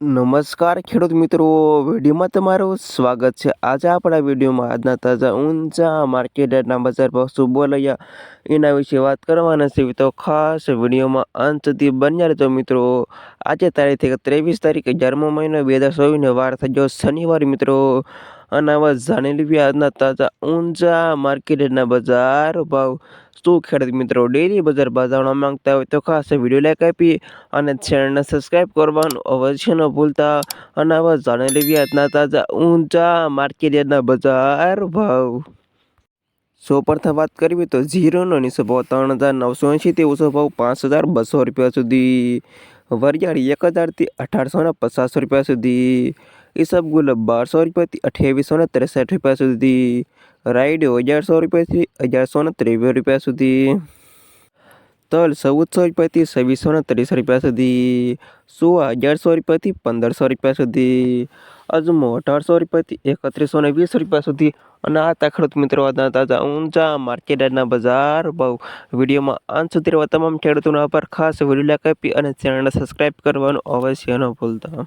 નમસ્કાર, ખેડૂત મિત્રો. વિડીયોમાં તમારું સ્વાગત છે. આજે આપણા વિડીયોમાં આજના તાજા ઊંચા માર્કેટ રેટના બજાર ભાવ શું બોલાયા એના વિશે વાત કરવાના છે. તો ખાસ વિડીયોમાં અંત સુધી બન્યા રહેતો મિત્રો. આજે તારીખ ત્રેવીસ તારીખ અગિયારમો મહિનો, બે હજાર ચોવીસને વાર થઈ ગયો શનિવાર મિત્રો. અને આવા જાણી લેવી તાજા ઊંચા માર્કેટના બજાર ભાવ. શું ખેડૂત મિત્રો ડેલી બજાર બજાવવા માંગતા હોય તો ખાસ વીડિયો લાઈક આપી અને ચેનલને સબસ્ક્રાઈબ કરવાનું અવશ્ય ન ભૂલતા. અને આવા જાણી લેવી તાજા ઊંચા માર્કેટના બજાર ભાવ. સો પ્રથમ વાત કરવી તો ઝીરોનો નીચો ભાવ ત્રણ હજાર નવસો એંશીથી ઓછો ભાવ પાંચ હજાર બસો રૂપિયા સુધી. વરિયાળી એક હજારથી અઢારસો ને પચાસ રૂપિયા સુધી. ઈસબગુલ બારસો રૂપિયાથી અઠ્યાવીસો ને ત્રેસઠ રૂપિયા સુધી. રાઈડ અગિયારસો રૂપિયાથી અગિયારસો ને ત્રેવીસ રૂપિયા સુધી. તલ ચૌદસો રૂપિયાથી છવ્વીસો ને ત્રીસ રૂપિયા સુધી. સુવા અગિયારસો રૂપિયાથી પંદરસો રૂપિયા સુધી. અજમો અઢારસો રૂપિયાથી એકત્રીસો ને વીસ રૂપિયા સુધી. અને આ ખેડૂત મિત્રો તાજા ઊંચા માર્કેટના બજાર ભાવ વિડીયોમાં અંત સુધી તમામ ખેડૂતોનો આભાર ખાસ વીડિયો લાઈક આપી અને ચેનલને સબસ્ક્રાઈબ કરવાનું અવશ્ય ન ભૂલતા.